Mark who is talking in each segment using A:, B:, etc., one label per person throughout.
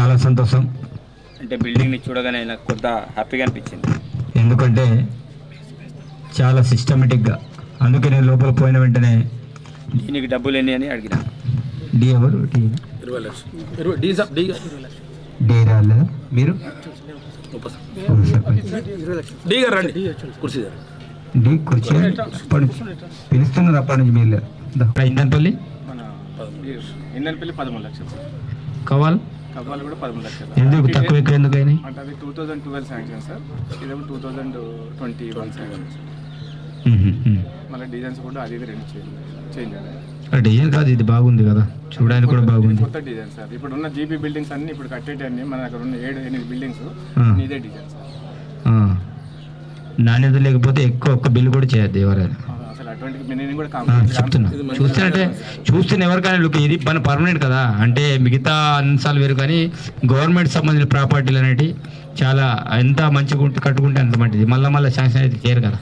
A: చాలా సంతోషం.
B: అంటే బిల్డింగ్ని చూడగానే నాకు కొంత హ్యాపీగా అనిపించింది.
A: ఎందుకంటే చాలా సిస్టమేటిక్గా అందుకే నేను లోపల పోయిన వెంటనే
B: దీనికి డబ్బులు ఎన్ని అని అడిగిన.
A: డి ఎవరు? డి.
C: ఇరవై లక్షలు. ఇరవై డీ సార్ డీ
A: డి రాలేదు మీరు.
C: డీ గారు రండి. కుర్చీ
A: డి కుర్చీ అప్పటి నుంచి పిలుస్తున్నారు అప్పటి నుంచి మీరు. ఇందన్పల్లి
D: మన ఇందనపల్లి పదమూడు లక్షలు.
A: కవాల్
D: కవ్వాలి కూడా పదమూడు లక్షలు.
A: ఎందుకు? తక్కువ ఎక్కువ ఎందుకు అయినాయి?
D: అంటే అది two thousand twelve sanction sir ఇదేమో two thousand twenty one sanction sir. మళ్ళీ డిజైన్స్ కూడా అది ఇది రెండు చేంజ్ చేంజ్
A: డిజైన్ కాదు ఇది బాగుంది కదా. చూడడానికి కూడా బాగుంది.
D: కొత్త డిజైన్ సార్ ఇప్పుడు ఉన్న జీబీ బిల్డింగ్స్ అన్ని ఇప్పుడు కట్టేటన్ని మన అక్కడ ఉన్న ఏడు ఎనిమిది బిల్డింగ్స్. ఇదే డిజైన్ సార్.
A: నాణ్యత లేకపోతే ఎక్కువ ఒక్క బిల్లు కూడా చేయద్దు ఎవరైనా. చెప్తున్నా. చూస్తేనంటే చూస్తేనే ఎవరికైనా లుక్ ఇది మన పర్మనెంట్ కదా. అంటే మిగతా అంశాలు వేరు కానీ గవర్నమెంట్ సంబంధించిన ప్రాపర్టీలు అనేవి చాలా ఎంత మంచిగా ఉంటే కట్టుకుంటే అంత మంచిది. మళ్ళీ మళ్ళీ శాంక్షన్ అయితే చేయరు కదా.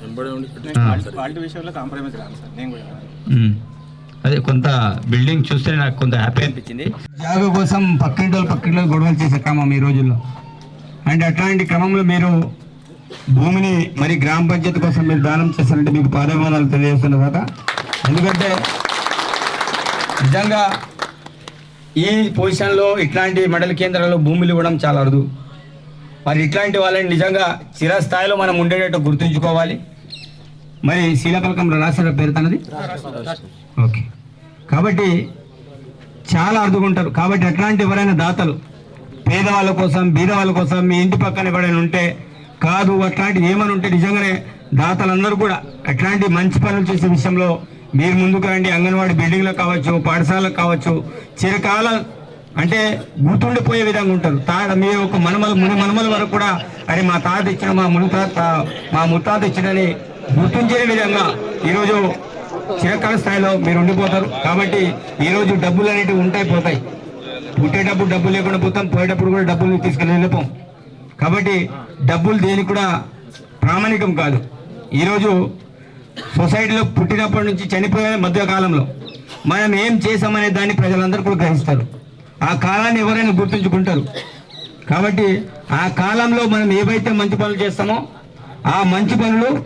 A: అదే కొంత బిల్డింగ్ చూస్తే నాకు కొంత హ్యాపీ అనిపించింది. జాగ కోసం పక్కింటి వాళ్ళు పక్కింటి వాళ్ళు గొడవలు చేసే క్రమం ఈ రోజుల్లో. అంటే అట్లాంటి క్రమంలో మీరు భూమిని మరి గ్రామ పంచాయతీ కోసం మీరు దానం చేస్తారంటే మీకు పాదమానాలు తెలియజేస్తున్న కదా ఎందుకంటే నిజంగా ఈ పొజిషన్లో ఇట్లాంటి మండల కేంద్రాల్లో భూములు ఇవ్వడం చాలా అరుదు. మరి ఇట్లాంటి వాళ్ళని నిజంగా చిరస్థాయిలో మనం ఉండేటట్టు గుర్తుంచుకోవాలి. మరి శీలపలకంలో రాశారా పేరు తనది? ఓకే. కాబట్టి చాలా అర్థుకుంటారు కాబట్టి అట్లాంటి ఎవరైనా దాతలు పేదవాళ్ళ కోసం బీద వాళ్ళ కోసం మీ ఇంటి పక్కన ఎవరైనా ఉంటే కాదు అట్లాంటి ఏమైనా ఉంటే నిజంగానే దాతలందరూ కూడా అట్లాంటి మంచి పనులు చేసే విషయంలో మీరు ముందుకు రండి. అంగన్వాడీ బిల్డింగ్లకు కావచ్చు పాఠశాలకు కావచ్చు చిరకాల అంటే గుర్తుండిపోయే విధంగా ఉంటారు. తాత మీరు ఒక మనమల ముని మనమల వరకు కూడా అరే మా తాత ఇచ్చిన మా ముని తాత మా ముత్తాత ఇచ్చినని గుర్తుంచే విధంగా ఈరోజు చిరకాల స్థాయిలో మీరు ఉండిపోతారు. కాబట్టి ఈరోజు డబ్బులు అనేటివి ఉంటాయి పోతాయి. పుట్టేటప్పుడు డబ్బులు లేకుండా పోతాం పోయేటప్పుడు కూడా డబ్బులు తీసుకెళ్ళి వెళ్ళిపోం. కాబట్టి డబ్బులు దేనికి కూడా ప్రామాణికం కాదు. ఈరోజు సొసైటీలో పుట్టినప్పటి నుంచి చనిపోయే మధ్య కాలంలో మనం ఏం చేసామనే దాన్ని ప్రజలందరూ కూడా గ్రహిస్తారు. ఆ కాలాన్ని ఎవరైనా గుర్తుంచుకుంటారు. కాబట్టి ఆ కాలంలో మనం ఏవైతే మంచి పనులు చేస్తామో ఆ మంచి పనులు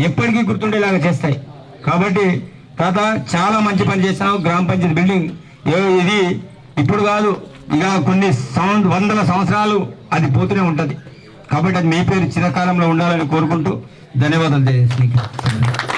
A: ఎప్పటికీ గుర్తుండేలాగా చేస్తాయి. కాబట్టి తాత చాలా మంచి పని చేస్తాం గ్రామ పంచాయతీ బిల్డింగ్ ఏ- ఇది ఇప్పుడు కాదు. ఇక కొన్ని సౌండ్ వందల సంవత్సరాలు అది పోతూనే ఉంటుంది. కాబట్టి అది మీ పేరు చిరకాలంలో ఉండాలని కోరుకుంటూ ధన్యవాదాలు తెలియజేస్తున్నాను